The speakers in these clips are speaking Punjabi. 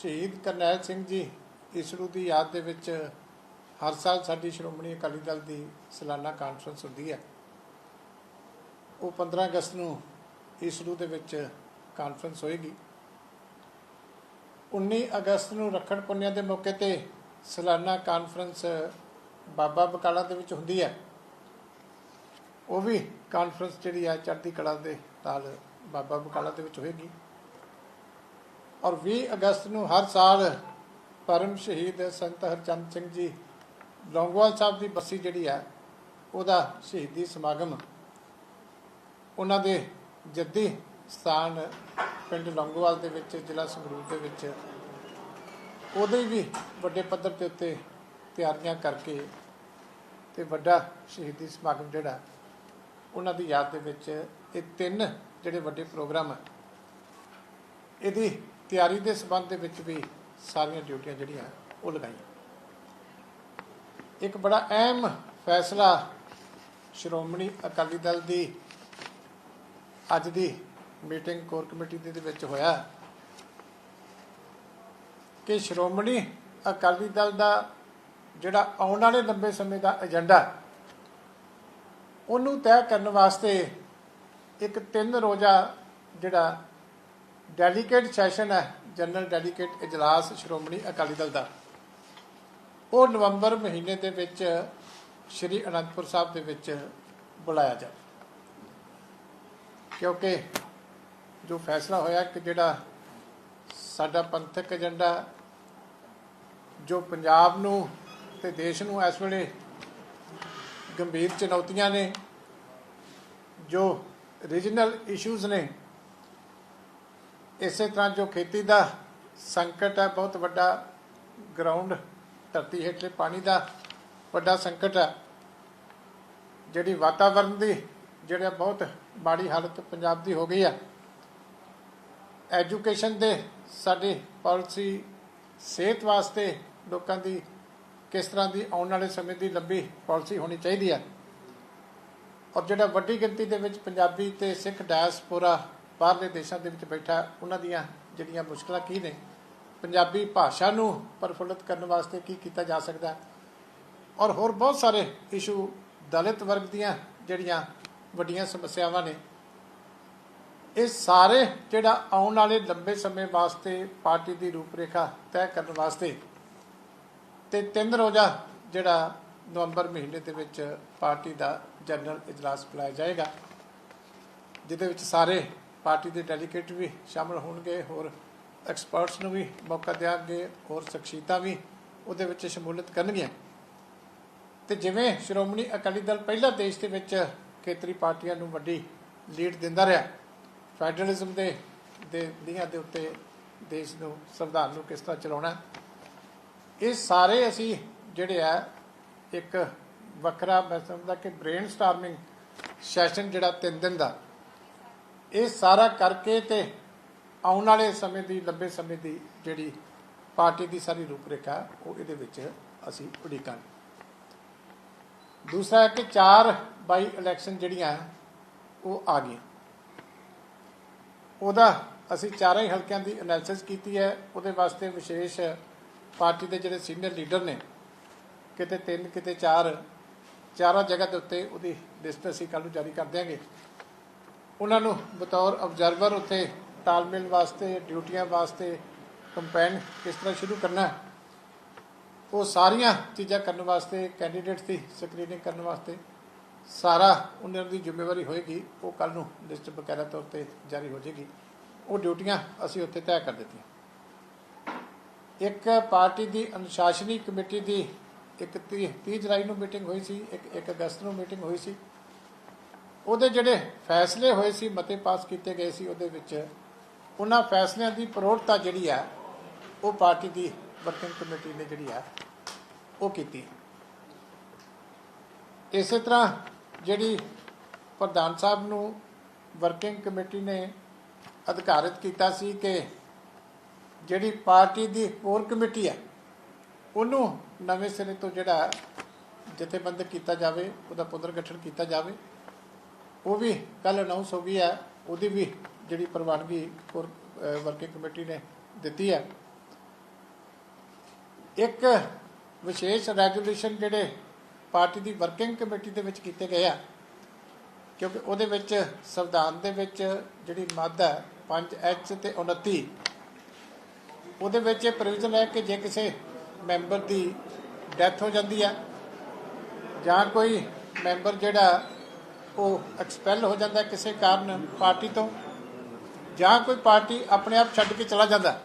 ਸ਼ਹੀਦ ਕਰਨੈਲ ਸਿੰਘ ਜੀ, ਇਸਰੂ ਦੀ ਯਾਦ ਦੇ ਵਿੱਚ ਹਰ ਸਾਲ ਸਾਡੀ ਸ਼੍ਰੋਮਣੀ ਅਕਾਲੀ ਦਲ ਦੀ ਸਾਲਾਨਾ ਕਾਨਫਰੰਸ ਹੁੰਦੀ ਹੈ। ਉਹ 15 ਅਗਸਤ ਨੂੰ ਇਸਰੂ ਦੇ ਵਿੱਚ ਕਾਨਫਰੰਸ ਹੋਏਗੀ। 19 ਅਗਸਤ ਨੂੰ ਰੱਖੜ ਪੁੰਨਿਆ ਦੇ ਮੌਕੇ ਤੇ ਸਾਲਾਨਾ ਕਾਨਫਰੰਸ ਬਾਬਾ ਬਕਾਲਾ ਦੇ ਵਿੱਚ ਹੁੰਦੀ ਹੈ। ਉਹ ਵੀ ਕਾਨਫਰੰਸ ਜਿਹੜੀ ਹੈ ਚੜ੍ਹਦੀ ਕਲਾ ਦੇ ਨਾਲ ਬਾਬਾ ਬਕਾਲਾ ਦੇ ਵਿੱਚ ਹੋਏਗੀ। ਔਰ 20 ਅਗਸਤ ਨੂੰ ਹਰ ਸਾਲ ਪਰਮ ਸ਼ਹੀਦ ਸੰਤ ਹਰਚੰਦ ਸਿੰਘ ਜੀ ਲੌਂਗੋਵਾਲ ਸਾਹਿਬ ਦੀ ਬੱਸੀ ਜਿਹੜੀ ਹੈ, ਉਹਦਾ ਸ਼ਹੀਦੀ ਸਮਾਗਮ ਉਹਨਾਂ ਦੇ ਜੱਦੀ ਸਥਾਨ ਪਿੰਡ ਲੌਂਗੋਵਾਲ ਦੇ ਵਿੱਚ, ਜ਼ਿਲ੍ਹਾ ਸੰਗਰੂਰ ਦੇ ਵਿੱਚ ਉਹਦੇ ਵੀ ਵੱਡੇ ਪੱਧਰ ਤੇ ਉੱਤੇ ਤਿਆਰੀਆਂ ਕਰਕੇ ਤੇ ਵੱਡਾ ਸ਼ਹੀਦੀ ਸਮਾਗਮ ਜਿਹੜਾ, ਉਹਨਾਂ ਦੀ ਯਾਦ ਦੇ ਵਿੱਚ ਇਹ ਤਿੰਨ ਜਿਹੜੇ ਵੱਡੇ ਪ੍ਰੋਗਰਾਮ ਇਹਦੀ ਤਿਆਰੀ ਦੇ ਸੰਬੰਧ ਦੇ ਵਿੱਚ ਵੀ ਸਾਰੀਆਂ ਡਿਊਟੀਆਂ ਜਿਹੜੀਆਂ, ਉਹ ਲਗਾਈਆਂ। ਇੱਕ ਬੜਾ ਅਹਿਮ ਫੈਸਲਾ ਸ਼੍ਰੋਮਣੀ ਅਕਾਲੀ ਦਲ ਦੀ ਅੱਜ ਦੀ ਮੀਟਿੰਗ ਕੋਰ ਕਮੇਟੀ ਦੇ ਵਿੱਚ ਹੋਇਆ ਕਿ ਸ਼੍ਰੋਮਣੀ ਅਕਾਲੀ ਦਲ ਦਾ ਜਿਹੜਾ ਆਉਣ ਵਾਲੇ ਲੰਬੇ ਸਮੇਂ ਦਾ ਏਜੰਡਾ, ਉਹਨੂੰ ਤੈਅ ਕਰਨ ਵਾਸਤੇ ਇੱਕ ਤਿੰਨ ਰੋਜ਼ਾ ਜਿਹੜਾ ਡੈਲੀਗੇਟ ਸੈਸ਼ਨ ਹੈ ਜਨਰਲ ਡੈਲੀਗੇਟ ਇਜਲਾਸ ਸ਼੍ਰੋਮਣੀ ਅਕਾਲੀ ਦਲ ਦਾ। ਉਹ ਨਵੰਬਰ ਮਹੀਨੇ ਦੇ ਵਿੱਚ ਸ਼੍ਰੀ ਅਨੰਦਪੁਰ ਸਾਹਿਬ ਦੇ ਵਿੱਚ ਬੁਲਾਇਆ ਜਾ ਕਿਉਂਕਿ ਜੋ ਫੈਸਲਾ ਹੋਇਆ ਕਿ ਜਿਹੜਾ ਸਾਡਾ ਪੰਥਕ ਏਜੰਡਾ ਜੋ ਪੰਜਾਬ ਨੂੰ ਤੇ ਦੇਸ਼ ਨੂੰ ਇਸ ਵੇਲੇ ਗੰਭੀਰ ਚੁਣੌਤੀਆਂ ਨੇ, ਜੋ ਰੀਜਨਲ ਇਸ਼ੂਜ਼ ਨੇ ਇਸੇ ਤਰ੍ਹਾਂ ਜੋ ਖੇਤੀ ਦਾ ਸੰਕਟ ਹੈ, ਬਹੁਤ ਵੱਡਾ ਗਰਾਊਂਡ ਧਰਤੀ ਹੇਠਲੇ ਪਾਣੀ ਦਾ ਵੱਡਾ ਸੰਕਟ ਹੈ। ਜਿਹੜੀ ਵਾਤਾਵਰਣ ਦੀ, ਜਿਹੜਾ ਬਹੁਤ ਮਾੜੀ ਹਾਲਤ ਪੰਜਾਬ ਦੀ ਹੋ ਗਈ ਹੈ ਐਜੂਕੇਸ਼ਨ ਦੇ ਸਾਡੀ ਪਾਲਿਸੀ ਸਿਹਤ ਵਾਸਤੇ ਲੋਕਾਂ ਦੀ ਕਿਸ ਤਰ੍ਹਾਂ ਦੀ ਆਉਣ ਵਾਲੇ ਸਮੇਂ ਦੀ ਲੰਬੀ ਪਾਲਿਸੀ ਹੋਣੀ ਚਾਹੀਦੀ ਹੈ ਔਰ ਜਿਹੜਾ ਵੱਡੀ ਗਿਣਤੀ ਦੇ ਵਿੱਚ ਪੰਜਾਬੀ ਤੇ ਸਿੱਖ ਡਾਇਸਪੋਰਾ ਬਾਹਰਲੇ ਦੇਸ਼ਾਂ ਦੇ ਵਿੱਚ ਬੈਠਾ, ਉਹਨਾਂ ਦੀਆਂ ਜਿਹੜੀਆਂ ਮੁਸ਼ਕਲਾਂ ਕੀ ਨੇ? ਪੰਜਾਬੀ ਭਾਸ਼ਾ ਨੂੰ ਪਰਫੁੱਲਤ ਕਰਨ ਵਾਸਤੇ ਕੀ ਕੀਤਾ ਜਾ ਸਕਦਾ? ਔਰ ਹੋਰ ਬਹੁਤ ਸਾਰੇ ਇਸ਼ੂ ਦਲਿਤ ਵਰਗ ਦੀਆਂ ਜਿਹੜੀਆਂ ਵੱਡੀਆਂ ਸਮੱਸਿਆਵਾਂ ਨੇ। ਇਹ ਸਾਰੇ ਜਿਹੜਾ ਆਉਣ ਵਾਲੇ ਲੰਬੇ ਸਮੇਂ ਵਾਸਤੇ ਪਾਰਟੀ ਦੀ ਰੂਪਰੇਖਾ ਤੈਅ ਕਰਨ ਵਾਸਤੇ ਤੇ ਤਿੰਨ ਰੋਜ਼ਾ ਜਿਹੜਾ ਨਵੰਬਰ ਮਹੀਨੇ ਦੇ ਵਿੱਚ ਪਾਰਟੀ ਦਾ ਜਨਰਲ ਇਜਲਾਸ ਬੁਲਾਇਆ ਜਾਏਗਾ, ਜਿਹਦੇ ਵਿੱਚ ਸਾਰੇ ਪਾਰਟੀ ਦੇ ਡੈਲੀਗੇਟ ਵੀ ਸ਼ਾਮਲ ਹੋਣਗੇ, ਹੋਰ ਐਕਸਪਰਟਸ ਨੂੰ ਵੀ ਮੌਕਾ ਦਿਆਂਗੇ, ਹੋਰ ਸ਼ਖਸੀਅਤਾਂ ਵੀ ਉਹਦੇ ਵਿੱਚ ਸ਼ਮੂਲੀਅਤ ਕਰਨਗੀਆਂ। ਤੇ ਜਿਵੇਂ ਸ਼੍ਰੋਮਣੀ ਅਕਾਲੀ ਦਲ ਪਹਿਲਾਂ ਦੇਸ਼ ਦੇ ਵਿੱਚ ਖੇਤਰੀ ਪਾਰਟੀਆਂ ਨੂੰ ਵੱਡੀ ਲੀਡ ਦਿੰਦਾ ਰਿਹਾ ਫੈਡਰਲਿਜ਼ਮ ਦੇ ਦੇ ਦੀਆਂ ਦੇ ਉੱਤੇ ਦੇਸ਼ ਨੂੰ ਸੰਵਿਧਾਨ ਨੂੰ ਕਿਸ ਤਰ੍ਹਾਂ ਚਲਾਉਣਾ, ਇਹ ਸਾਰੇ ਅਸੀਂ ਜਿਹੜੇ ਆ, ਇੱਕ ਵੱਖਰਾ ਮੈਂ ਸਮਝਦਾ ਕਿ ਬ੍ਰੇਨ ਸਟਾਰਮਿੰਗ ਸੈਸ਼ਨ ਜਿਹੜਾ 3 ਦਿਨ ਦਾ ਇਹ ਸਾਰਾ ਕਰਕੇ ਤੇ ਆਉਣ ਵਾਲੇ ਸਮੇਂ ਦੀ, ਲੰਬੇ ਸਮੇਂ ਦੀ ਜਿਹੜੀ ਪਾਰਟੀ ਦੀ ਸਾਰੀ ਰੂਪਰੇਖਾ, ਉਹ ਇਹਦੇ ਵਿੱਚ ਅਸੀਂ ਉਡੀਕਾਂਗੇ। ਦੂਸਰਾ ਹੈ ਕਿ ਚਾਰ ਬਾਈ ਇਲੈਕਸ਼ਨ ਜਿਹੜੀਆਂ, ਉਹ ਆ ਗਈਆਂ। ਉਹਦਾ ਅਸੀਂ ਚਾਰਾਂ ਹੀ ਹਲਕਿਆਂ ਦੀ ਐਨਾਲਿਸਿਸ ਕੀਤੀ ਹੈ। ਉਹਦੇ ਵਾਸਤੇ ਵਿਸ਼ੇਸ਼ ਪਾਰਟੀ ਦੇ ਜਿਹੜੇ ਸੀਨੀਅਰ ਲੀਡਰ ਨੇ, ਕਿਤੇ ਤਿੰਨ, ਕਿਤੇ ਚਾਰ, ਚਾਰਾਂ ਜਗ੍ਹਾ ਦੇ ਉੱਤੇ ਉਹਦੀ ਲਿਸਟ ਅਸੀਂ ਕੱਲ੍ਹ ਨੂੰ ਜਾਰੀ ਕਰ ਦਿਆਂਗੇ। ਉਹਨਾਂ ਨੂੰ ਬਤੌਰ ਆਬਜ਼ਰਵਰ ਉੱਥੇ ਤਾਲਮੇਲ ਵਾਸਤੇ, ਡਿਊਟੀਆਂ ਵਾਸਤੇ ਕੰਪੈਨ ਕਿਸ ਤਰ੍ਹਾਂ ਸ਼ੁਰੂ ਕਰਨਾ ਹੈ। ਉਹ ਸਾਰੀਆਂ ਚੀਜ਼ਾਂ ਕਰਨ ਵਾਸਤੇ ਕੈਂਡੀਡੇਟਸ ਦੀ ਸਕਰੀਨਿੰਗ ਕਰਨ ਵਾਸਤੇ ਸਾਰਾ ਉਹਨਾਂ ਦੀ ਜ਼ਿੰਮੇਵਾਰੀ ਹੋਏਗੀ। ਉਹ ਕੱਲ ਨੂੰ ਲਿਸਟ ਬਕਾਇਦਾ ਤੌਰ ਤੇ ਜਾਰੀ ਹੋ ਜਾਏਗੀ। ਉਹ ਡਿਊਟੀਆਂ ਅਸੀਂ ਉੱਥੇ ਤੈਅ ਕਰ ਦਿੱਤੀਆਂ। ਇੱਕ ਪਾਰਟੀ ਦੀ ਅਨੁਸ਼ਾਸਨੀ ਕਮੇਟੀ ਦੀ ਇੱਕ 30 30 ਜੁਲਾਈ ਨੂੰ ਮੀਟਿੰਗ ਹੋਈ ਸੀ, ਇੱਕ 1 ਅਗਸਤ ਨੂੰ ਮੀਟਿੰਗ ਹੋਈ ਸੀ। ਉਹਦੇ ਜਿਹੜੇ ਫੈਸਲੇ ਹੋਏ ਸੀ, ਮਤੇ ਪਾਸ ਕੀਤੇ ਗਏ ਸੀ, ਉਹਦੇ ਵਿੱਚ ਉਹਨਾਂ ਫੈਸਲਿਆਂ ਦੀ ਪ੍ਰੋੜਤਾ ਜਿਹੜੀ ਆ, ਉਹ ਪਾਰਟੀ ਦੀ ਵਰਕਿੰਗ ਕਮੇਟੀ ਨੇ ਜਿਹੜੀ ਆ, ਉਹ ਕੀਤੀ। ਇਸੇ ਤਰ੍ਹਾਂ ਜਿਹੜੀ ਪ੍ਰਧਾਨ ਸਾਹਿਬ ਨੂੰ ਵਰਕਿੰਗ ਕਮੇਟੀ ਨੇ ਅਧਿਕਾਰਿਤ ਕੀਤਾ ਸੀ ਕਿ ਜਿਹੜੀ ਪਾਰਟੀ ਦੀ ਕੋਰ ਕਮੇਟੀ ਹੈ ਉਹਨੂੰ ਨਵੇਂ ਸਿਰੇ ਤੋਂ ਜਿਹੜਾ ਜਥੇਬੰਦਕ ਕੀਤਾ ਜਾਵੇ, ਉਹਦਾ ਪੁਨਰਗਠਨ ਕੀਤਾ ਜਾਵੇ। ਉਹ ਵੀ ਕੱਲ ਅਨਾਉਂਸ ਹੋ ਗਈ ਹੈ, ਉਹਦੀ ਵੀ ਜਿਹੜੀ ਪ੍ਰਵਾਨਗੀ ਵਰਕਿੰਗ ਕਮੇਟੀ ਨੇ ਦਿੱਤੀ ਹੈ। ਇੱਕ ਵਿਸ਼ੇਸ਼ ਰੈਜ਼ੋਲੂਸ਼ਨ ਜਿਹੜੇ ਪਾਰਟੀ ਦੀ ਵਰਕਿੰਗ ਕਮੇਟੀ ਦੇ ਵਿੱਚ ਕੀਤੇ ਗਏ ਆ, ਕਿਉਂਕਿ ਉਹਦੇ ਵਿੱਚ ਸੰਵਿਧਾਨ ਦੇ ਵਿੱਚ ਜਿਹੜੀ ਮੱਦ ਹੈ 5 ਐਚ ਤੇ 29 ਉਹਦੇ ਵਿੱਚ ਇਹ ਪ੍ਰੋਵੀਜ਼ਨ ਹੈ ਕਿ ਜੇ ਕਿਸੇ ਮੈਂਬਰ ਦੀ ਡੈਥ ਹੋ ਜਾਂਦੀ ਹੈ ਜਾਂ ਕੋਈ ਮੈਂਬਰ ਜਿਹੜਾ ਉਹ ਐਕਸਪੈਲ ਹੋ ਜਾਂਦਾ ਕਿਸੇ ਕਾਰਨ ਪਾਰਟੀ ਤੋਂ, ਜਾਂ ਕੋਈ ਪਾਰਟੀ ਆਪਣੇ ਆਪ ਛੱਡ ਕੇ ਚਲਾ ਜਾਂਦਾ।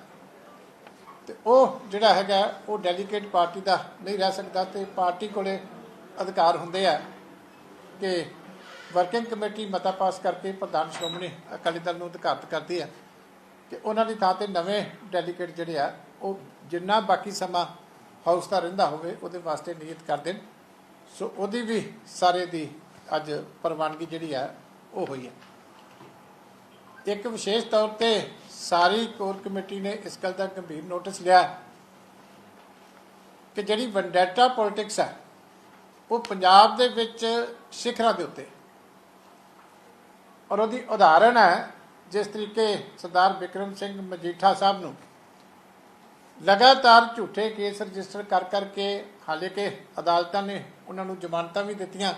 ਤੇ ਉਹ ਜਿਹੜਾ ਹੈਗਾ, ਉਹ ਡੈਲੀਗੇਟ ਪਾਰਟੀ ਦਾ ਨਹੀਂ ਰਹਿ ਸਕਦਾ ਤੇ ਪਾਰਟੀ ਕੋਲੇ ਅਧਿਕਾਰ ਹੁੰਦੇ ਆ ਕਿ ਵਰਕਿੰਗ ਕਮੇਟੀ ਮਤਾ ਪਾਸ ਕਰਕੇ ਪ੍ਰਧਾਨ ਸ਼੍ਰੋਮਣੀ ਅਕਾਲੀ ਦਲ ਨੂੰ ਅਧਿਕਾਰਤ ਕਰਦੀ ਆ। ਕਿ ਉਹਨਾਂ ਦੀ ਥਾਂ ਤੇ ਨਵੇਂ ਡੈਲੀਗੇਟ ਜਿਹੜੇ ਆ, ਉਹ ਜਿੰਨਾ ਬਾਕੀ ਸਮਾਂ ਹਾਊਸ ਦਾ ਰਹਿੰਦਾ ਹੋਵੇ, ਉਹਦੇ ਵਾਸਤੇ ਨਿਯਤ ਕਰ ਦੇਣ। ਸੋ ਉਹਦੀ ਵੀ ਸਾਰੇ ਦੀ ਅੱਜ ਪ੍ਰਵਾਨਗੀ ਜਿਹੜੀ ਹੈ ਉਹ ਹੋਈ ਹੈ ਇੱਕ ਵਿਸ਼ੇਸ਼ ਤੌਰ ਤੇ ਸਾਰੀ ਕੋਰ ਕਮੇਟੀ ਨੇ ਇਸ ਗੱਲ ਦਾ ਗੰਭੀਰ ਨੋਟਿਸ ਲਿਆ ਕਿ ਜਿਹੜੀ ਵੈਂਡੈਟਾ ਪੋਲਿਟਿਕਸ ਹੈ ਉਹ ਪੰਜਾਬ ਦੇ ਵਿੱਚ ਸਿਖਰਾਂ ਦੇ ਉੱਤੇ। ਔਰ ਉਹਦੀ ਉਦਾਹਰਣ ਹੈ, ਜਿਸ ਤਰੀਕੇ ਸਰਦਾਰ ਵਿਕਰਮ ਸਿੰਘ ਮਜੀਠਾ ਸਾਹਿਬ ਨੂੰ ਲਗਾਤਾਰ ਝੂਠੇ ਕੇਸ ਰਜਿਸਟਰ ਕਰ ਕਰਕੇ ਹਾਲੇ ਕਿ ਅਦਾਲਤਾਂ ਨੇ ਉਹਨਾਂ ਨੂੰ ਜ਼ਮਾਨਤਾਂ ਵੀ ਦਿੱਤੀਆਂ।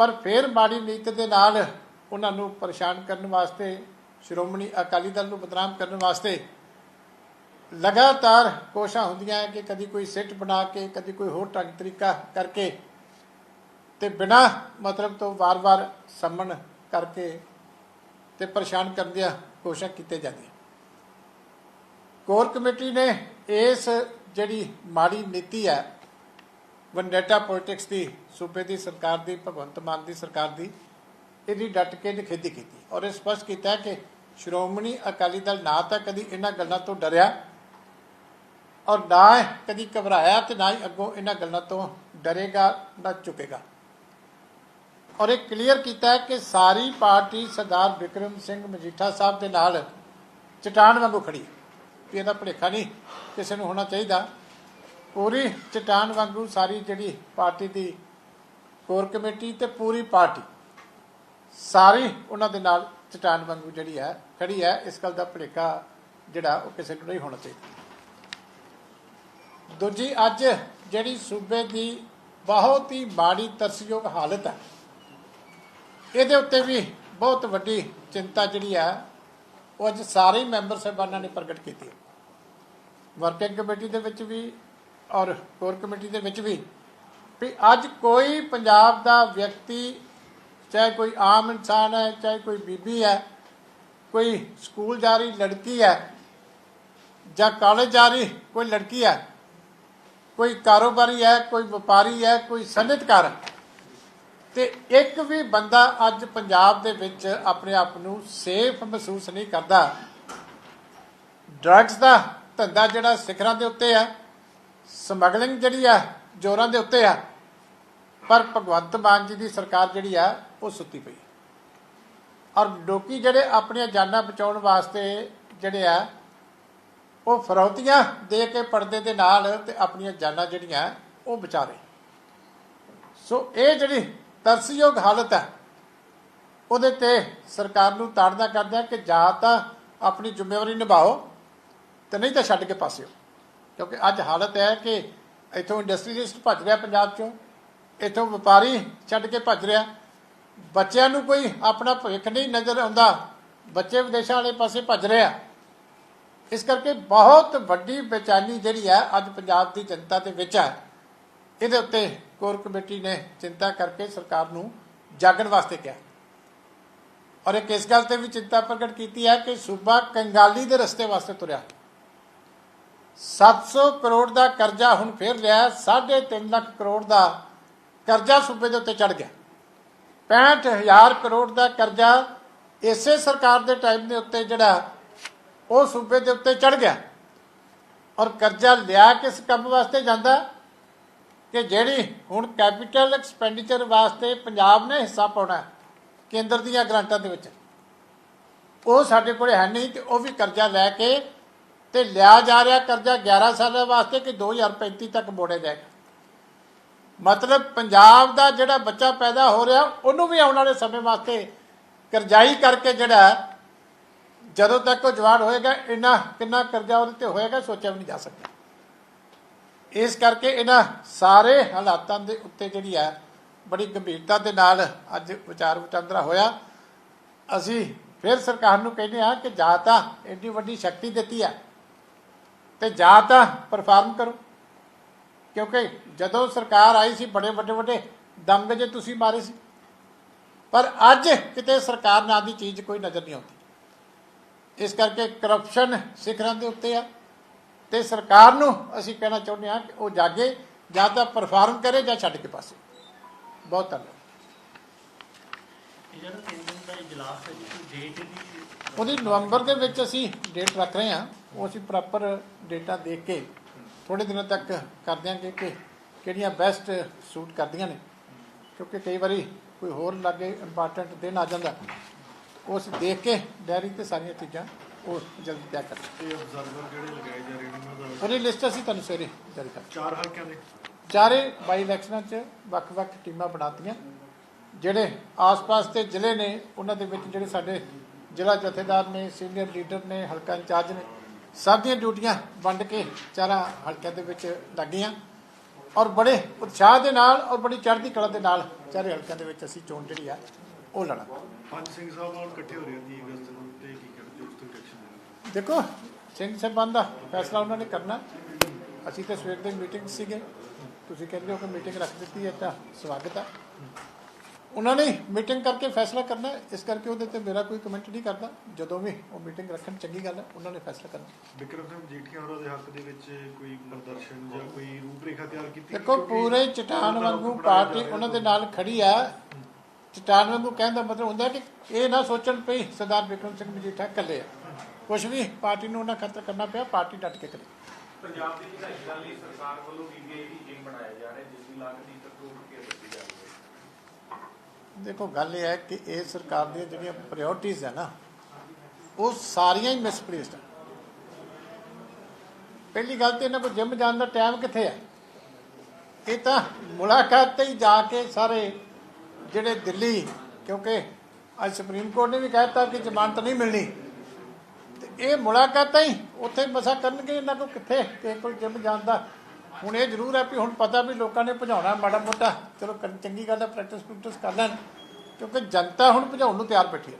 ਪਰ ਫਿਰ ਮਾੜੀ ਨੀਤ ਦੇ ਨਾਲ ਉਹਨਾਂ ਨੂੰ ਪਰੇਸ਼ਾਨ ਕਰਨ ਵਾਸਤੇ, ਸ਼੍ਰੋਮਣੀ ਅਕਾਲੀ ਦਲ ਨੂੰ ਬਦਨਾਮ ਕਰਨ ਵਾਸਤੇ ਲਗਾਤਾਰ ਕੋਸ਼ਿਸ਼ਾਂ ਹੁੰਦੀਆਂ ਹੈ ਕਿ ਕਦੀ ਕੋਈ ਸਿੱਟ ਬਣਾ ਕੇ, ਕਦੀ ਕੋਈ ਹੋਰ ਢੰਗ ਤਰੀਕਾ ਕਰਕੇ ਤੇ ਬਿਨਾ ਮਤਲਬ ਤੋਂ ਵਾਰ-ਵਾਰ ਸੰਮਣ ਕਰਕੇ ਤੇ ਪਰੇਸ਼ਾਨ ਕਰਨ ਦੀਆਂ ਕੋਸ਼ਿਸ਼ਾਂ ਕੀਤੇ ਜਾਂਦੀਆਂ। ਕੋਰ ਕਮੇਟੀ ਨੇ ਇਸ ਜਿਹੜੀ ਮਾੜੀ ਨੀਤੀ ਹੈ ਵੰਡੇਟਾ ਪੋਲਿਟਿਕਸ ਦੀ, ਸੂਬੇ ਦੀ ਸਰਕਾਰ ਦੀ, ਭਗਵੰਤ ਮਾਨ ਦੀ ਸਰਕਾਰ ਦੀ, ਇਹਦੀ ਡਟ ਕੇ ਨਿਖੇਧੀ ਕੀਤੀ। ਔਰ ਇਹ ਸਪਸ਼ਟ ਕੀਤਾ ਕਿ ਸ਼੍ਰੋਮਣੀ ਅਕਾਲੀ ਦਲ ਨਾ ਤਾਂ ਕਦੀ ਇਹਨਾਂ ਗੱਲਾਂ ਤੋਂ ਡਰਿਆ ਔਰ ਨਾ ਕਦੀ ਘਬਰਾਇਆ ਤੇ ਨਾ ਹੀ ਅੱਗੋਂ ਇਹਨਾਂ ਗੱਲਾਂ ਤੋਂ ਡਰੇਗਾ, ਨਾ ਝੁਕੇਗਾ। ਔਰ ਇਹ ਕਲੀਅਰ ਕੀਤਾ ਕਿ ਸਾਰੀ ਪਾਰਟੀ ਸਰਦਾਰ ਵਿਕਰਮ ਸਿੰਘ ਮਜੀਠਾ ਸਾਹਿਬ ਦੇ ਨਾਲ ਚਟਾਨ ਵਾਂਗੂ ਖੜੀ ਹੈ। ਵੀ ਇਹਦਾ ਭੁਲੇਖਾ ਨਹੀਂ, ਕਿਸੇ ਨੂੰ ਹੋਣਾ ਚਾਹੀਦਾ। ਪੂਰੀ ਚਟਾਨ ਵਾਂਗੂ ਸਾਰੀ ਜਿਹੜੀ ਪਾਰਟੀ ਦੀ ਕੋਰ ਕਮੇਟੀ ਤੇ ਪੂਰੀ ਪਾਰਟੀ, ਸਾਰੀ ਉਹਨਾਂ ਦੇ ਨਾਲ ਚਟਾਨ ਵਾਂਗੂ ਜਿਹੜੀ ਹੈ, ਖੜੀ ਹੈ, ਇਸ ਗੱਲ ਦਾ ਭੁਲੇਖਾ ਜਿਹੜਾ ਉਹ ਕਿਸੇ ਨੂੰ ਨਹੀਂ ਹੋਣਾ ਚਾਹੀਦਾ। ਦੂਜੀ, ਅੱਜ ਜਿਹੜੀ ਸੂਬੇ ਦੀ ਬਹੁਤ ਹੀ ਮਾੜੀ ਤਰਸਯੋਗ ਹਾਲਤ ਹੈ, ਇਹਦੇ ਉੱਤੇ ਵੀ ਬਹੁਤ ਵੱਡੀ ਚਿੰਤਾ ਜਿਹੜੀ ਹੈ, ਉਹ ਅੱਜ ਸਾਰੇ ਮੈਂਬਰ ਸਾਹਿਬਾਨਾਂ ਨੇ ਪ੍ਰਗਟ ਕੀਤੀ ਵਰਕਿੰਗ ਕਮੇਟੀ ਦੇ ਵਿੱਚ ਵੀ ਔਰ ਕੋਰ ਕਮੇਟੀ ਦੇ ਵਿੱਚ ਵੀ ਵੀ ਅੱਜ ਕੋਈ ਪੰਜਾਬ ਦਾ ਵਿਅਕਤੀ, ਚਾਹੇ ਕੋਈ ਆਮ ਇਨਸਾਨ ਹੈ, ਚਾਹੇ ਕੋਈ ਬੀਬੀ ਹੈ, ਕੋਈ ਸਕੂਲ ਜਾ ਰਹੀ ਲੜਕੀ ਹੈ ਜਾਂ ਕਾਲਜ ਜਾ ਰਹੀ ਕੋਈ ਲੜਕੀ ਹੈ, ਕੋਈ ਕਾਰੋਬਾਰੀ ਹੈ, ਕੋਈ ਵਪਾਰੀ ਹੈ, ਕੋਈ ਸਨਅਤਕਾਰ ਹੈ, ਤੇ ਇੱਕ ਵੀ ਬੰਦਾ ਅੱਜ ਪੰਜਾਬ ਦੇ ਵਿੱਚ ਆਪਣੇ ਆਪ ਨੂੰ ਸੇਫ ਮਹਿਸੂਸ ਨਹੀਂ ਕਰਦਾ। ਡਰੱਗਸ ਦਾ ਧੰਦਾ ਜਿਹੜਾ ਸਿਖਰਾਂ ਦੇ ਉੱਤੇ ਹੈ ਸਮਗਲਿੰਗ ਜਿਹੜੀ ਆ, ਜੋਰਾਂ ਦੇ ਉੱਤੇ ਆ, ਪਰ ਭਗਵੰਤ ਮਾਨ ਜੀ ਦੀ ਸਰਕਾਰ ਜਿਹੜੀ ਆ, ਉਹ ਸੁੱਤੀ ਪਈ। ਔਰ ਲੋਕੀ ਜਿਹੜੇ ਆਪਣੀਆਂ ਜਾਨਾਂ ਬਚਾਉਣ ਵਾਸਤੇ ਜਿਹੜੇ ਆ, ਉਹ ਫਰੌਤੀਆਂ ਦੇ ਕੇ ਪਰਦੇ ਦੇ ਨਾਲ ਤੇ ਆਪਣੀਆਂ ਜਾਨਾਂ ਜਿਹੜੀਆਂ, ਉਹ ਬਚਾ ਰਹੇ। ਸੋ ਇਹ ਜਿਹੜੀ ਤਰਸਯੋਗ ਹਾਲਤ ਹੈ ਉਹਦੇ ਤੇ ਸਰਕਾਰ ਨੂੰ ਤਾੜਨਾ ਕਰਦਾ ਕਿ ਜਾਂ ਤਾਂ ਆਪਣੀ ਜ਼ਿੰਮੇਵਾਰੀ ਨਿਭਾਓ ਤੇ ਨਹੀਂ ਤਾਂ ਛੱਡ ਕੇ ਪਾਸਿਓ। ਕਿਉਂਕਿ ਅੱਜ ਹਾਲਤ ਹੈ ਕਿ ਇਥੋਂ ਇੰਡਸਟਰੀਲਿਸਟ ਭੱਜ ਰਿਹਾ ਪੰਜਾਬ ਚੋਂ, ਇਥੋਂ ਵਪਾਰੀ ਛੱਡ ਕੇ ਭੱਜ ਰਿਹਾ। ਬੱਚਿਆਂ ਨੂੰ ਕੋਈ ਆਪਣਾ ਭਵਿੱਖ ਨਹੀਂ ਨਜ਼ਰ ਆਉਂਦਾ। ਬੱਚੇ ਵਿਦੇਸ਼ਾਂ ਵਾਲੇ ਪਾਸੇ ਭੱਜ ਰਿਹਾ ਇਸ ਕਰਕੇ ਬਹੁਤ ਵੱਡੀ ਬੇਚੈਨੀ ਜਿਹੜੀ ਹੈ ਅੱਜ ਪੰਜਾਬ ਦੀ ਜਨਤਾ ਦੇ ਵਿੱਚ ਹੈ। ਇਹਦੇ ਉੱਤੇ ਕੋਰ ਕਮੇਟੀ ਨੇ ਚਿੰਤਾ ਕਰਕੇ ਸਰਕਾਰ ਨੂੰ ਜਾਗਣ ਵਾਸਤੇ ਕਿਹਾ। ਔਰ ਇੱਕ ਇਸ ਗੱਲ ਤੇ ਵੀ ਚਿੰਤਾ ਪ੍ਰਗਟ ਕੀਤੀ ਹੈ ਕਿ ਸੂਬਾ ਕੰਗਾਲੀ ਦੇ ਰਸਤੇ ਵਾਸਤੇ ਤੁਰਿਆ। 700 ਕਰੋੜ ਦਾ ਕਰਜ਼ਾ ਹੁਣ ਫੇਰ ਲਿਆ 3.5 ਲੱਖ ਕਰੋੜ ਦਾ ਕਰਜ਼ਾ ਸੂਬੇ ਦੇ ਉੱਤੇ ਚੜ ਗਿਆ। 65000 ਕਰੋੜ ਦਾ ਕਰਜ਼ਾ ਇਸੇ ਸਰਕਾਰ ਦੇ ਟਾਈਮ ਦੇ ਉੱਤੇ ਜਿਹੜਾ ਉਹ ਸੂਬੇ ਦੇ ਉੱਤੇ ਚੜ ਗਿਆ। ਔਰ ਕਰਜ਼ਾ ਲਿਆ ਕਿਸ ਕੰਮ ਵਾਸਤੇ ਜਾਂਦਾ? ਕਿ ਜਿਹੜੀ ਹੁਣ ਕੈਪੀਟਲ ਐਕਸਪੈਂਡੀਚਰ ਵਾਸਤੇ ਪੰਜਾਬ ਨੇ ਹਿੱਸਾ ਪਾਉਣਾ ਕੇਂਦਰ ਦੀਆਂ ਗ੍ਰਾਂਟਾਂ ਦੇ ਵਿੱਚ। ਉਹ ਸਾਡੇ ਕੋਲੇ ਹੈ ਨਹੀਂ ਤੇ ਉਹ ਵੀ ਕਰਜ਼ਾ ਲੈ ਕੇ ਤੇ ਲਿਆ ਜਾ ਰਿਹਾ ਕਰਜ਼ਾ 11 ਸਾਲਾਂ ਵਾਸਤੇ ਕਿ 2035 ਤੱਕ ਮੋੜਿਆ ਜਾਏਗਾ। ਮਤਲਬ ਪੰਜਾਬ ਦਾ ਜਿਹੜਾ ਬੱਚਾ ਪੈਦਾ ਹੋ ਰਿਹਾ, ਉਹਨੂੰ ਵੀ ਆਉਣ ਵਾਲੇ ਸਮੇਂ ਵਾਸਤੇ ਕਰਜ਼ਾਈ ਕਰਕੇ ਜਿਹੜਾ ਜਦੋਂ ਤੱਕ ਉਹ ਜਵਾਨ ਹੋਏਗਾ, ਇੰਨਾ ਕਿੰਨਾ ਕਰਜ਼ਾ ਉਹਦੇ ਤੇ ਹੋਏਗਾ ਸੋਚਿਆ ਵੀ ਨਹੀਂ ਜਾ ਸਕਦਾ। ਇਸ ਕਰਕੇ ਇਹਨਾਂ ਸਾਰੇ ਹਾਲਾਤਾਂ ਦੇ ਉੱਤੇ ਜਿਹੜੀ ਹੈ, ਬੜੀ ਗੰਭੀਰਤਾ ਦੇ ਨਾਲ ਅੱਜ ਵਿਚਾਰ ਵਟਾਂਦਰਾ ਹੋਇਆ। ਅਸੀਂ ਫਿਰ ਸਰਕਾਰ ਨੂੰ ਕਹਿੰਦੇ ਆ ਕਿ ਜਾਂ ਤਾਂ ਇੰਨੀ ਵੱਡੀ ਸ਼ਕਤੀ ਦਿੱਤੀ ਹੈ ਤੇ ਜਾਂ ਤਾਂ ਪਰਫਾਰਮ ਕਰੋ। ਕਿਉਂਕਿ ਜਦੋਂ ਸਰਕਾਰ ਆਈ ਸੀ ਬੜੇ ਵੱਡੇ ਵੱਡੇ ਦੰਗ ਜੇ ਤੁਸੀਂ ਮਾਰੇ ਸੀ। ਪਰ ਅੱਜ ਕਿਤੇ ਸਰਕਾਰ ਨਾਂ ਦੀ ਚੀਜ਼ ਕੋਈ ਨਜ਼ਰ ਨਹੀਂ ਆਉਂਦੀ। ਇਸ ਕਰਕੇ ਕਰਪਸ਼ਨ ਸਿਖਰਾਂ ਦੇ ਉੱਤੇ ਆ। ਤੇ ਸਰਕਾਰ ਨੂੰ ਅਸੀਂ ਕਹਿਣਾ ਚਾਹੁੰਦੇ ਹਾਂ ਕਿ ਉਹ ਜਾਗੇ ਜਾਂ ਤਾਂ ਪਰਫਾਰਮ ਕਰੇ ਜਾਂ ਛੱਡ ਕੇ ਪਾਸੇ। ਬਹੁਤ ਧੰਨਵਾਦ। ਇਹ ਜਿਹੜਾ ਤਿੰਨ ਦਿਨ ਦਾ ਇਜਲਾਸ ਹੈ ਜੀ ਡੇਟ ਦੀ ਉਹਦੀ ਨਵੰਬਰ ਦੇ ਵਿੱਚ ਅਸੀਂ ਡੇਟ ਰੱਖ ਰਹੇ ਹਾਂ। ਉਹ ਅਸੀਂ ਪ੍ਰੋਪਰ ਡੇਟਾ ਦੇਖ ਕੇ ਥੋੜੇ ਦਿਨਾਂ ਤੱਕ ਕਰ ਦਿਆਂਗੇ ਕਿ ਕਿਹੜੀਆਂ ਬੈਸਟ ਸੂਟ ਕਰਦੀਆਂ ਨੇ। ਕਿਉਂਕਿ ਕਈ ਵਾਰੀ ਕੋਈ ਹੋਰ ਲਾਗੇ ਇੰਪੋਰਟੈਂਟ ਦਿਨ ਆ ਜਾਂਦਾ ਉਸ ਦੇਖ ਕੇ ਡਾਇਰੀ ਤੇ ਸਾਰੀਆਂ ਚੀਜ਼ਾਂ ਉਹ ਜਲਦੀ ਤਿਆਰ ਕਰ ਇਹ ਅਬਜ਼ਰਵਰ ਜਿਹੜੇ ਲਗਾਏ ਜਾ ਰਹੇ ਨੇ ਉਹਨਾਂ ਦਾ? ਉਹਦੀ ਲਿਸਟ ਅਸੀਂ ਤੁਹਾਨੂੰ ਸਵੇਰੇ ਜਾਰੀ ਕਰ ਚਾਰ ਹਲਕਿਆਂ ਦੇ। ਚਾਰੇ ਬਾਈ ਇਲੈਕਸ਼ਨਾਂ 'ਚ ਵੱਖ-ਵੱਖ ਟੀਮਾਂ ਬਣਾਤੀਆਂ ਜਿਹੜੇ ਆਸ-ਪਾਸ ਦੇ ਜ਼ਿਲ੍ਹੇ ਨੇ ਉਹਨਾਂ ਦੇ ਵਿੱਚ ਜਿਹੜੇ ਸਾਡੇ ਜ਼ਿਲ੍ਹਾ ਜਥੇਦਾਰ ਨੇ ਸੀਨੀਅਰ ਲੀਡਰ ਨੇ ਹਲਕਾ ਇੰਚਾਰਜ ਨੇ ਸਭ ਦੀਆਂ ਡਿਊਟੀਆਂ ਵੰਡ ਕੇ ਚਾਰਾਂ ਹਲਕਿਆਂ ਦੇ ਵਿੱਚ ਲੱਗੀਆਂ ਔਰ ਬੜੇ ਉਤਸ਼ਾਹ ਦੇ ਨਾਲ ਔਰ ਬੜੀ ਚੜ੍ਹਦੀ ਕਲਾ ਦੇ ਨਾਲ ਚਾਰੇ ਹਲਕਿਆਂ ਦੇ ਵਿੱਚ ਅਸੀਂ ਚੋਣ ਜਿਹੜੀ ਆ ਉਹ ਲੜਾਂਗੇ। ਪੰਜ ਸਿੰਘ ਸਾਹਿਬ ਨਾਲ ਇਕੱਠੇ ਹੋ ਰਹੇ 30 ਅਗਸਤ ਨੂੰ ਤੇ ਕੀ ਕਰਦੇ ਉਸ ਤੋਂ ਇਲੈਕਸ਼ਨ ਦੇ ਦੇਖੋ ਸਿੰਘ ਸਾਹਿਬਾਨ ਦਾ ਫੈਸਲਾ ਉਹਨਾਂ ਨੇ ਕਰਨਾ। ਅਸੀਂ ਤਾਂ ਸਵੇਰ ਦੇ ਮੀਟਿੰਗ ਸੀਗੇ। ਤੁਸੀਂ ਕਹਿੰਦੇ ਹੋ ਕਿ ਮੀਟਿੰਗ ਰੱਖ ਦਿੱਤੀ ਹੈ ਤਾਂ ਸਵਾਗਤ ਹੈ ਉਹਨਾਂ ਨੇ ਮੀਟਿੰਗ ਕਰਕੇ ਫੈਸਲਾ ਕਰਨਾ ਹੈ, ਇਸ ਕਰਕੇ ਉਹਦੇ ਤੇ ਮੇਰਾ ਕੋਈ ਕਮੈਂਟ ਨਹੀਂ ਕਰਦਾ। ਜਦੋਂ ਵੀ ਉਹ ਮੀਟਿੰਗ ਰੱਖਣ ਚੰਗੀ ਗੱਲ ਹੈ ਉਹਨਾਂ ਨੇ ਫੈਸਲਾ ਕਰਨਾ ਵਿਕਰਮ ਸਿੰਘ ਜੀਠੀਆ ਹੋਰਾਂ ਦੇ ਹੱਕ ਦੇ ਵਿੱਚ ਕੋਈ ਪ੍ਰਦਰਸ਼ਨ ਜਾਂ ਕੋਈ ਰੂਪਰੇਖਾ ਤਿਆਰ ਕੀਤੀ? ਦੇਖੋ ਪੂਰੇ ਚਟਾਨ ਵਾਂਗੂ ਪਾਰਟੀ ਉਹਨਾਂ ਦੇ ਨਾਲ ਖੜੀ ਆ। ਚਟਾਨ ਵਾਂਗੂ ਕਹਿਣ ਦਾ ਮਤਲਬ ਹੁੰਦਾ ਕਿ ਇਹ ਨਾ ਸੋਚਣ ਪਈ ਸਰਦਾਰ ਵਿਕਰਮ ਸਿੰਘ ਮਜੀਠਾ ਇਕੱਲੇ ਆ। ਕੁਝ ਵੀ ਪਾਰਟੀ ਨੂੰ ਉਹਨਾਂ ਖਤਰ ਕਰਨਾ ਪਿਆ ਪਾਰਟੀ ਡਟ ਕੇ ਕਰੇ। ਪੰਜਾਬ ਦੀ ਵਿਧਾਇਕ ਦਲ ਲਈ ਸਰਕਾਰ ਵੱਲੋਂ ਬੀਬੀਆਈ ਦੀ ਟੀਮ ਬਣਾਇਆ ਜਾ ਰਿਹਾ ਜਿਸ ਦੀ ਲਾਗਤ 1 ਕਰੋੜ ਰੁਪਏ ਦੱਸੀ ਜਾ ਰਹੀ ਹੈ ਦੇਖੋ, ਗੱਲ ਇਹ ਹੈ ਕਿ ਇਹ ਸਰਕਾਰ ਦੀਆਂ ਜਿਹੜੀਆਂ ਪ੍ਰਾਇੋਰਟੀਆਂ ਹੈ ਨਾ, ਉਹ ਸਾਰੀਆਂ ਹੀ ਮਿਸਪਲੇਸਡ ਆ। ਪਹਿਲੀ ਗੱਲ ਤੇ ਇਹਨਾਂ ਕੋਲ ਜਿਮ ਜਾਣ ਦਾ ਟਾਈਮ ਕਿੱਥੇ ਹੈ? ਇਹ ਤਾਂ ਮੁਲਾਕਾਤ ਤੇ ਹੀ ਜਾ ਕੇ ਸਾਰੇ ਜਿਹੜੇ ਦਿੱਲੀ, ਕਿਉਂਕਿ ਅੱਜ ਸੁਪਰੀਮ ਕੋਰਟ ਨੇ ਵੀ ਕਹਿਤਾ ਕਿ ਜ਼ਮਾਨਤ ਨਹੀਂ ਮਿਲਣੀ। ਤੇ ਇਹ ਮੁਲਾਕਾਤਾਂ ਹੀ ਉੱਥੇ ਮਸਾ ਕਰਨਗੇ ਇਹਨਾਂ ਕੋਲ ਕਿੱਥੇ? ਕਿਸੇ ਕੋਲ ਜਿਮ ਜਾਣ ਦਾ ਹੁਣ ਇਹ ਜ਼ਰੂਰ ਹੈ ਵੀ ਹੁਣ ਪਤਾ ਵੀ ਲੋਕਾਂ ਨੇ ਭਜਾਉਣਾ ਮਾੜਾ ਮੋਟਾ ਚਲੋ ਕਰਨ- ਚੰਗੀ ਗੱਲ ਹੈ ਪ੍ਰੈਕਟਿਸ ਪ੍ਰੈਕਟਿਸ ਕਰ ਲੈਣ ਕਿਉਂਕਿ ਜਨਤਾ ਹੁਣ ਭਜਾਉਣ ਨੂੰ ਤਿਆਰ ਬੈਠੀ ਹੈ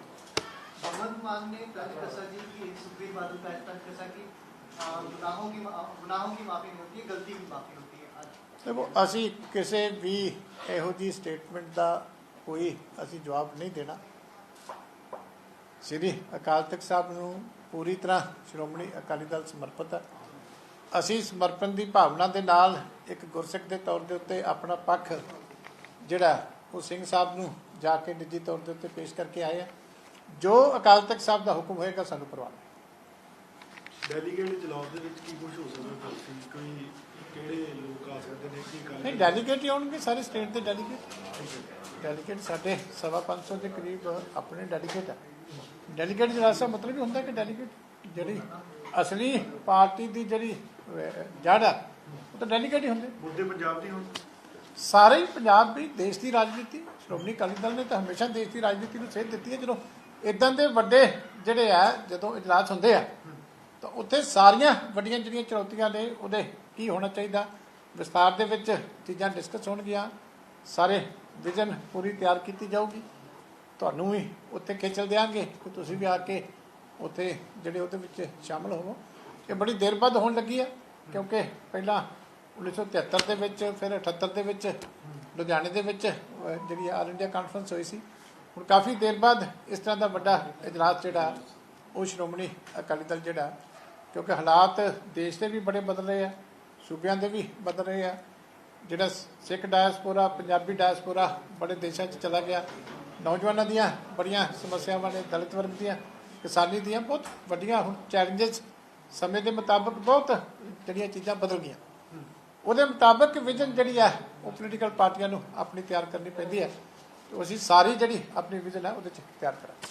भगवंत मान ने कल कसा जी की सुप्रीम बादल का स्पष्ट कसा कि आ, गुनाहों की मा- गुनाहों की माफी नहीं होती है गलती की माफी होती है आज ਦੇਖੋ ਅਸੀਂ ਕਿਸੇ ਵੀ ਇਹੋ ਜੀ ਸਟੇਟਮੈਂਟ ਦਾ ਕੋਈ ਅਸੀਂ ਜਵਾਬ ਨਹੀਂ ਦੇਣਾ ਸ੍ਰੀ ਅਕਾਲ ਤਖਤ ਸਾਹਿਬ ਨੂੰ ਪੂਰੀ ਤਰ੍ਹਾਂ ਸ਼੍ਰੋਮਣੀ ਅਕਾਲੀ ਦਲ ਸਮਰਪਿਤ ਹੈ ਅਸੀਂ ਸਮਰਪਣ ਦੀ ਭਾਵਨਾ ਦੇ ਨਾਲ ਇੱਕ ਗੁਰਸਿੱਖ ਦੇ ਤੌਰ ਦੇ ਉੱਤੇ ਆਪਣਾ ਪੱਖ ਜਿਹੜਾ ਉਹ ਸਿੰਘ ਸਾਹਿਬ ਨੂੰ ਜਾ ਕੇ ਨਿੱਜੀ ਤੌਰ ਦੇ ਉੱਤੇ ਪੇਸ਼ ਕਰਕੇ ਆਏ ਆ। ਜੋ ਅਕਾਲ ਤਖਤ ਸਾਹਿਬ ਦਾ ਹੁਕਮ ਹੋਏਗਾ ਸਾਨੂੰ ਪ੍ਰਵਾਨ ਹੈ। ਡੈਲੀਗੇਟ ਇਜਲਾਸ ਦੇ ਵਿੱਚ ਕੀ ਕੁਝ ਹੋ ਸਕਦਾ ਕੋਈ ਕਿਹੜੇ ਲੋਕ ਆ ਸਕਦੇ ਨੇ ਕੀ ਗੱਲ ਨਹੀਂ ਡੈਲੀਗੇਟ ਹੀ ਆਉਣਗੇ ਸਾਰੇ ਸਟੇਟ ਦੇ ਡੈਲੀਗੇਟ ਡੈਲੀਗੇਟ ਸਾਡੇ ਸਵਾ ਪੰਜ ਸੌ ਦੇ ਕਰੀਬ ਆਪਣੇ ਡੈਲੀਗੇਟ ਆ। ਡੈਲੀਗੇਟ ਜਿਹੜਾ ਸਾ ਮਤਲਬ ਹੀ ਹੁੰਦਾ ਕਿ ਡੈਲੀਗੇਟ ਜਿਹੜੀ ਅਸਲੀ ਪਾਰਟੀ ਦੀ ਜਿਹੜੀ ਜੜ ਉਹ ਤਾਂ ਡੈਲੀਗੇਟ ਹੀ ਹੁੰਦੇ। ਮੁੱਦੇ ਪੰਜਾਬ ਦੀ ਹੁਣ। ਸਾਰੇ ਹੀ ਪੰਜਾਬ ਦੀ ਦੇਸ਼ ਦੀ ਰਾਜਨੀਤੀ ਸ਼੍ਰੋਮਣੀ ਅਕਾਲੀ ਦਲ ਨੇ ਤਾਂ ਹਮੇਸ਼ਾ ਦੇਸ਼ ਦੀ ਰਾਜਨੀਤੀ ਨੂੰ ਸੇਧ ਦਿੱਤੀ ਹੈ। ਜਦੋਂ ਇਦਾਂ ਦੇ ਵੱਡੇ ਜਿਹੜੇ ਆ ਜਦੋਂ ਇਜਲਾਸ ਹੁੰਦੇ ਆ ਤਾਂ ਉੱਥੇ ਸਾਰੀਆਂ ਵੱਡੀਆਂ ਜਿਹੜੀਆਂ ਚੁਣੌਤੀਆਂ ਨੇ ਉਹਦੇ ਕੀ ਹੋਣਾ ਚਾਹੀਦਾ? ਵਿਸਤਾਰ ਦੇ ਵਿੱਚ ਚੀਜ਼ਾਂ ਡਿਸਕਸ ਹੋਣਗੀਆਂ। ਸਾਰੇ ਵਿਜ਼ਨ ਪੂਰੀ ਤਿਆਰ ਕੀਤੀ ਜਾਊਗੀ। ਤੁਹਾਨੂੰ ਵੀ ਉੱਥੇ ਖੇਚਲ ਦਿਆਂਗੇ ਕਿ ਤੁਸੀਂ ਵੀ ਆ ਕੇ ਉੱਥੇ ਜਿਹੜੇ ਉਹਦੇ ਵਿੱਚ ਸ਼ਾਮਲ ਹੋਵੋ। ਇਹ ਬੜੀ ਦੇਰ ਬਾਅਦ ਹੋਣ ਲੱਗੀ ਆ। ਕਿਉਂਕਿ ਪਹਿਲਾਂ 1973 ਦੇ ਵਿੱਚ, ਫਿਰ 78 ਦੇ ਵਿੱਚ, ਲੁਧਿਆਣੇ ਦੇ ਵਿੱਚ ਜਿਹੜੀ ਆਲ ਇੰਡੀਆ ਕਾਨਫਰੰਸ ਹੋਈ ਸੀ। ਹੁਣ ਕਾਫੀ ਦੇਰ ਬਾਅਦ ਇਸ ਤਰ੍ਹਾਂ ਦਾ ਵੱਡਾ ਇਜਲਾਸ ਜਿਹੜਾ, ਉਹ ਸ਼੍ਰੋਮਣੀ ਅਕਾਲੀ ਦਲ ਜਿਹੜਾ, ਕਿਉਂਕਿ ਹਾਲਾਤ ਦੇਸ਼ ਦੇ ਵੀ ਬੜੇ ਬਦਲ ਰਹੇ ਆ, ਸੂਬਿਆਂ ਦੇ ਵੀ ਬਦਲ ਰਹੇ ਆ। ਜਿਹੜਾ ਸਿੱਖ ਡਾਇਸਪੋਰਾ, ਪੰਜਾਬੀ ਡਾਇਸਪੋਰਾ ਬੜੇ ਦੇਸ਼ਾਂ 'ਚ ਚਲਾ ਗਿਆ। ਨੌਜਵਾਨਾਂ ਦੀਆਂ ਬੜੀਆਂ ਸਮੱਸਿਆਵਾਂ ਨੇ, ਦਲਿਤ ਵਰਗ ਦੀਆਂ, ਕਿਸਾਨੀ ਦੀਆਂ, ਬਹੁਤ ਵੱਡੀਆਂ ਹੁਣ ਚੈਲੰਜਸ ਸਮੇਂ ਦੇ ਮੁਤਾਬਕ ਬਹੁਤ ਜਿਹੜੀਆਂ ਚੀਜ਼ਾਂ ਬਦਲ ਗਈਆਂ ਉਹਦੇ ਮੁਤਾਬਕ ਵਿਜ਼ਨ ਜਿਹੜੀ ਹੈ ਉਹ ਪੋਲੀਟੀਕਲ ਪਾਰਟੀਆਂ ਨੂੰ ਆਪਣੀ ਤਿਆਰ ਕਰਨੀ ਪੈਂਦੀ ਹੈ ਤੇ ਅਸੀਂ ਸਾਰੀ ਜਿਹੜੀ ਆਪਣੀ ਵਿਜ਼ਨ ਹੈ ਉਹਦੇ 'ਚ ਤਿਆਰ ਕਰਾਂਗੇ।